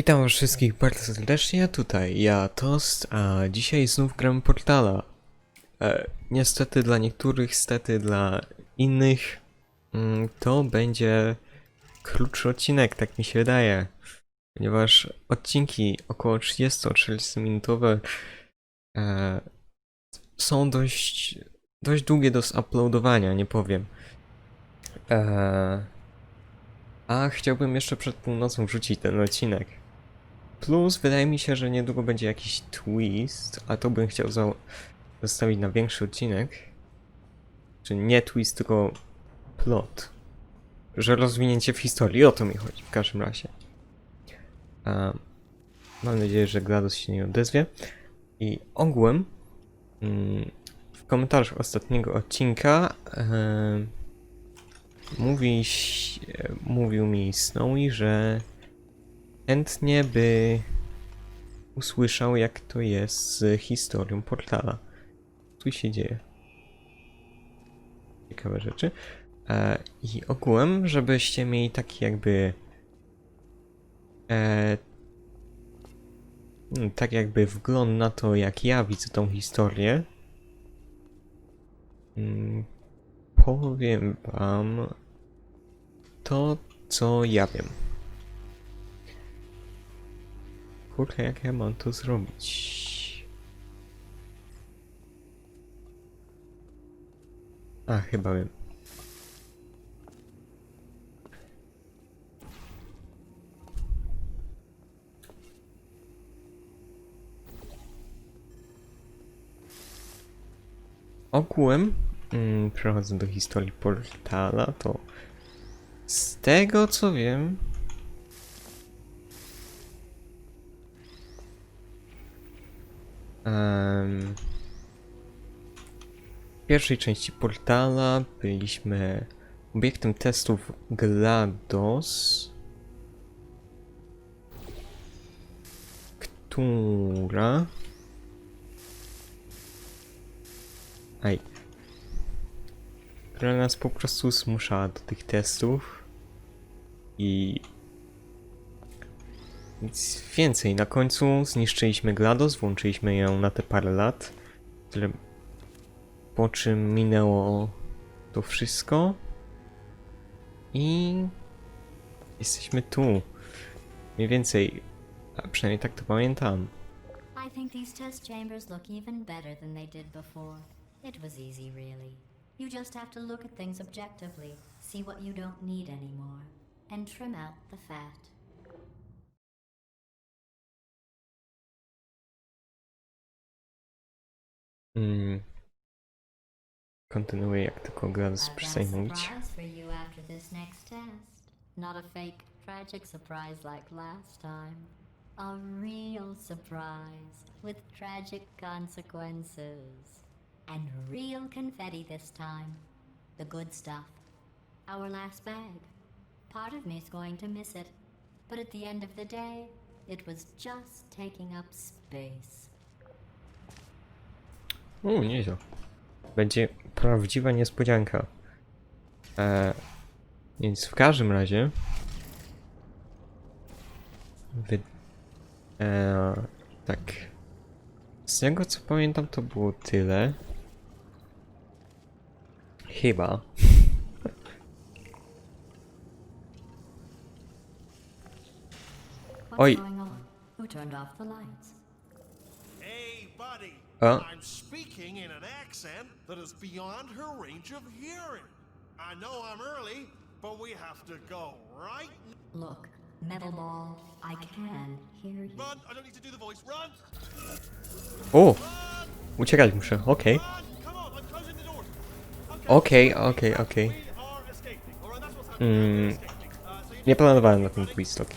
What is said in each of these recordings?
Witam wszystkich bardzo serdecznie, tutaj ja Toast, a dzisiaj znów gram Portala. E, niestety dla niektórych, stety dla innych, mm, to będzie krótszy odcinek, tak mi się wydaje. Ponieważ odcinki około 30-40 minutowe e, są dość, dość długie do zuploadowania, nie powiem. E, a chciałbym jeszcze przed północą wrzucić ten odcinek. Plus, wydaje mi się, że niedługo będzie jakiś twist, a to bym chciał zostawić na większy odcinek. Czy nie twist, tylko plot. Że rozwinięcie w historii, o to mi chodzi w każdym razie. A, mam nadzieję, że GLaDOS się nie odezwie. I ogółem mm, w komentarzu ostatniego odcinka e, mówi, mówił mi Snowy, że chętnie by usłyszał, jak to jest z historią portala. Co tu się dzieje? Ciekawe rzeczy. E, I ogółem, żebyście mieli taki jakby. E, mm, tak jakby wgląd na to, jak ja widzę tą historię. Mm, powiem wam to, co ja wiem. Kurczę, jak ja mam to zrobić? A, chyba wiem. Ogółem, mm, przechodzę do historii portala, to z tego co wiem, w pierwszej części portala byliśmy obiektem testów GLaDOS, która... Aj. Która nas po prostu zmuszała do tych testów i nic więcej, na końcu zniszczyliśmy GLaDOS, włączyliśmy ją na te parę lat. Tyle... Po czym minęło to wszystko. I... Jesteśmy tu. Mniej więcej. A przynajmniej tak to pamiętam. I think these test chambers look even better than they did before. It was easy, really. You just have to look at things objectively, see what you don't need anymore, and trim out the fat. Mm. Kontynuuję jak tylko GLaDOS I've a przestaje mówić. surprise for you after this next test. Not a fake, tragic surprise like last time. A real surprise with tragic consequences. And real confetti this time. The good stuff. Our last bag. Part of me's going to miss it. But at the end of the day, it was just taking up space. U, nieźle. Będzie prawdziwa niespodzianka. E, więc w każdym razie. Wy... E, tak. Z tego co pamiętam, to było tyle. Chyba. On? Who turned off the lights? Hey, buddy. Uh. I'm speaking in an accent that is beyond her range of hearing. I know I'm early, but we have to go, right? now. Look, Metal Ball, I can hear you. Run! I don't need to do the voice. Run! O! Uciekać muszę, okej. Run! Come on, I'm closing the doors. Okay. Okej, okej, okej. We are escaping. Alright, that's what's happening. Mm, We're. Uh, so Nie planowałem na ten twist, okej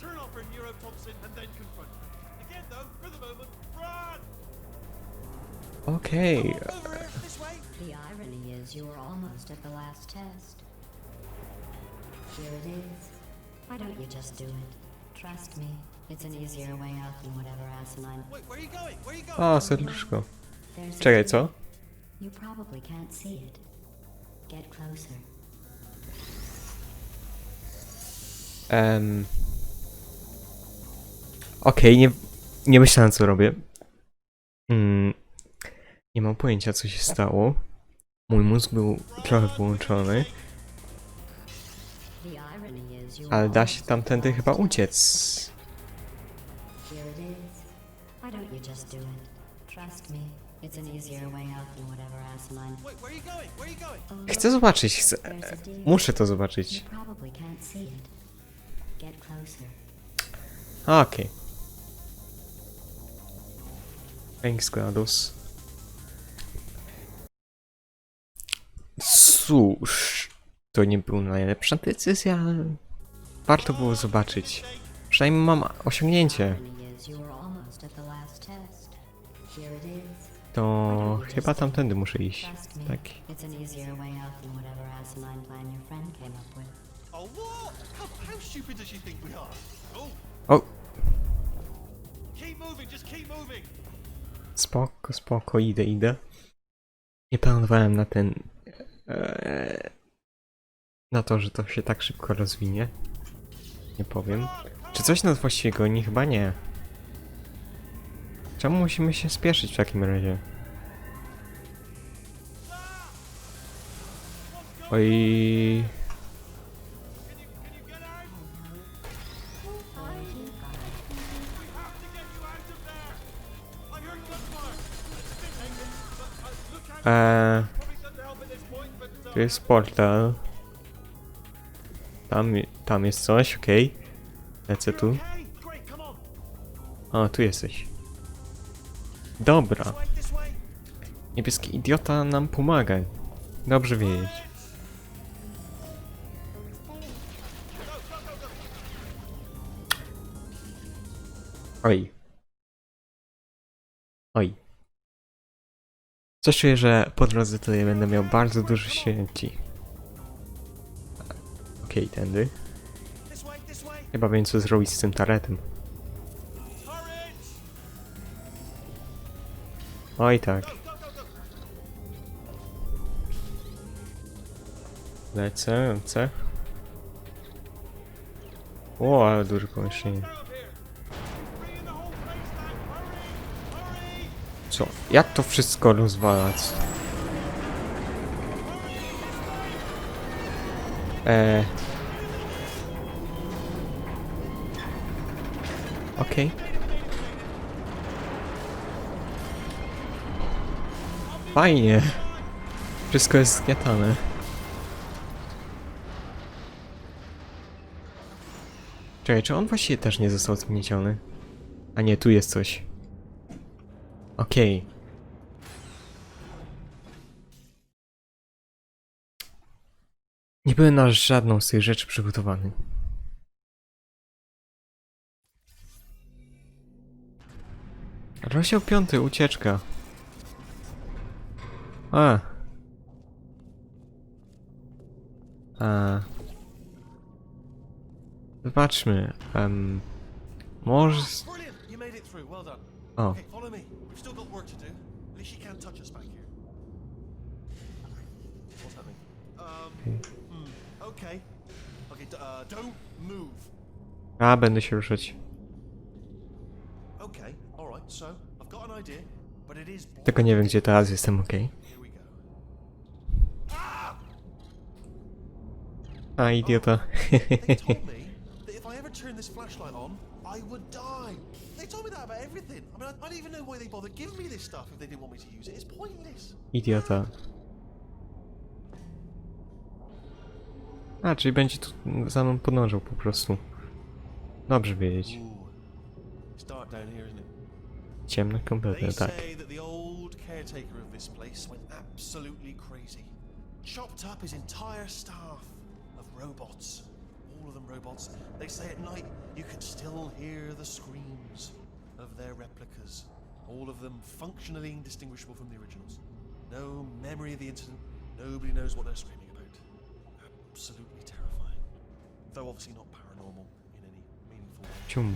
turn off her neurotoxin, and then confront her. Again, though, for the moment, run! Okay. The irony is you were almost at the last test. Here it is. Why don't you just do it? Trust me, it's an easier way out than whatever asinine. Wait, where are you going? Where are you going? O, serduszko. Czekaj, co? You probably can't see it. Get closer. Um, Okej, nie, nie myślałem co robię. Mm, nie mam pojęcia co się stało. Mój mózg był trochę wyłączony, ale da się tamtędy chyba uciec. Chcę zobaczyć, chcę... Muszę to zobaczyć. probably can't Thanks, GLaDOS. Cóż, to nie była najlepsza decyzja, ale warto było zobaczyć. Przynajmniej mam osiągnięcie. To chyba tamtędy muszę iść. Tak. O, spoko, spoko, idę, idę. Nie planowałem na ten... E, na to, że to się tak szybko rozwinie. Nie powiem. Czy coś nas właściwie goni? Chyba nie. Czemu musimy się spieszyć w takim razie? Oj... uh, tu jest portal. Tam, tam jest coś, okej. Lecę tu. okay. Come on. O, tu jesteś. Dobra. Niebieski idiota nam pomaga. Dobrze wiedzieć. Oj. Oj. Coś czuję, że po drodze tutaj będę miał bardzo dużo śmierci. Okej, tędy. This way. Chyba wiem co zrobić z tym taretem. Oj tak. Lecę, lecę. O, ale duże pomieszczenie. Co? Jak to wszystko rozwalać? Eee. Okej. Fajnie. Wszystko jest zgniatane. Czekaj, czy on właściwie też nie został zgnieciony? A nie, tu jest coś. Okej. Nie byłem na żadną z tych rzeczy przygotowany. Rozdział piąty, ucieczka. A. A. Zobaczmy. Um, może... O, Okay, follow me. We've still got work to do. At least she can't touch us back here. What's happening? Um. Hmm. Okay. Okay. D- uh, don't move. a będę się ruszać. Okay. All right. So I've got an idea, but it is. Tylko nie wiem gdzie teraz jestem, okej. Here we go. Ah! A, idiota. They told me that if I ever turn this flashlight on, I would die. They told me that about everything. I mean, I, I don't even know why they bothered giving me this stuff if they didn't want me to use it. It's pointless. Idiota. A, czyli będzie tu za mną podążał po prostu. Dobrze wiedzieć. Ooh. It's dark down here, isn't it? Ciemno kompletnie, tak. say that the old caretaker of this place went absolutely crazy. Chopped up his entire staff of robots. Of them robots. They say at night you can still hear the screams of their replicas. All of them functionally indistinguishable from the originals. No memory of the incident. Nobody knows what they're screaming about. Absolutely terrifying. Though obviously not paranormal in any meaningful way. Cium.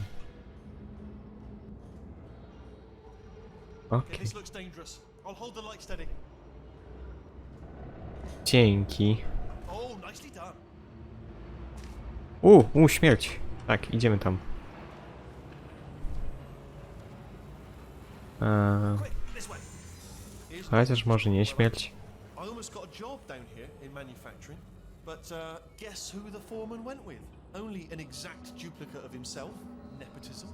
Okay, Okej, this looks dangerous. I'll hold the light steady. dzięki. Oh, nicely done. U, u, śmierć. Tak, idziemy tam. Eee, też może nie śmierć. I almost got a job down here in manufacturing, but uh, guess who the foreman went with? Only an exact duplicate of himself, nepotism.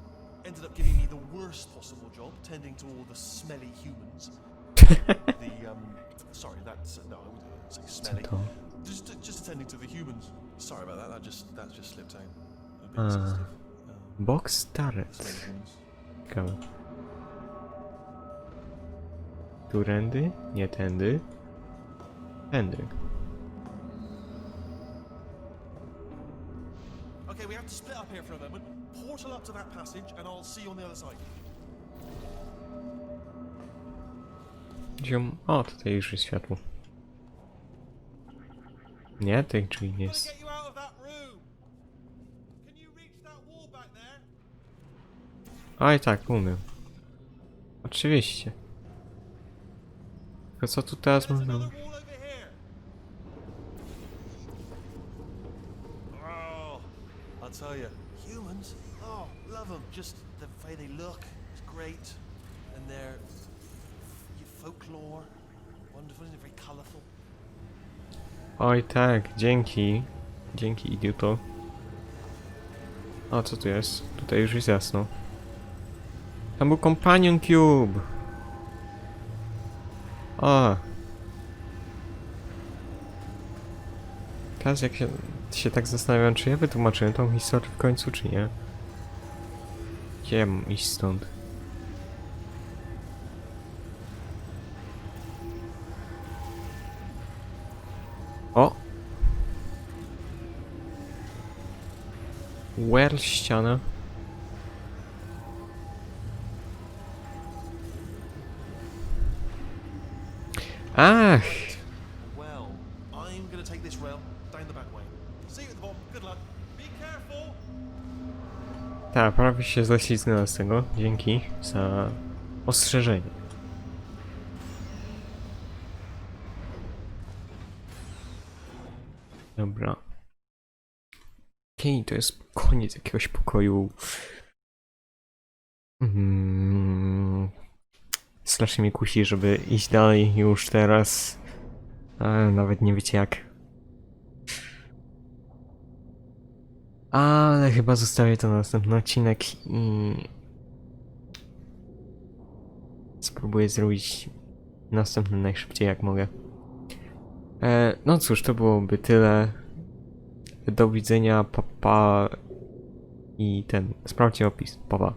Ended up giving me the worst possible job, tending to all the smelly humans. the um, sorry, that's no, I wouldn't say smelly. Just, just attending to the humans. Sorry about that. That just, that just slipped out. A bit Uh. sensitive. Um, Box turret. smelly humans. Ciekawe. Nie tędy. Tędy. Okay, we have to split up here for a moment. Portal up to that passage, and I'll see you on the other side. Ziom... O, tutaj już jest światło. Nie, tych drzwi nie Gotta jest. get you out of that room. Can you reach that wall back there? Oj, tak, umiem. Oczywiście. Tylko co tu teraz można... Oh, tell you, humans. Oh, love them. Just the way they look is great, and their folklore, wonderful, isn't it? Very colourful. Oj, tak, dzięki. Dzięki, idioto. O, co tu jest? Tutaj już jest jasno. Tam był Companion Cube. A. Teraz jak się, się tak zastanawiam, czy ja wytłumaczyłem tą historię w końcu, czy nie. Mam iść stąd? O! Well ściana. Ach! Well, I'm gonna take this rail down the back way. See you at the bottom. Good luck. Be careful. Prawie się ześlizgnęła z tego. Dzięki za ostrzeżenie. Dobra. Okej, to jest koniec jakiegoś pokoju. Mm. Strasznie mnie kusi, żeby iść dalej już teraz. Nawet nie wiecie jak. Ale chyba zostawię to na następny odcinek i spróbuję zrobić następny najszybciej jak mogę. E, no cóż, to byłoby tyle. Do widzenia, papa pa, i ten, sprawdźcie opis, papa. Pa.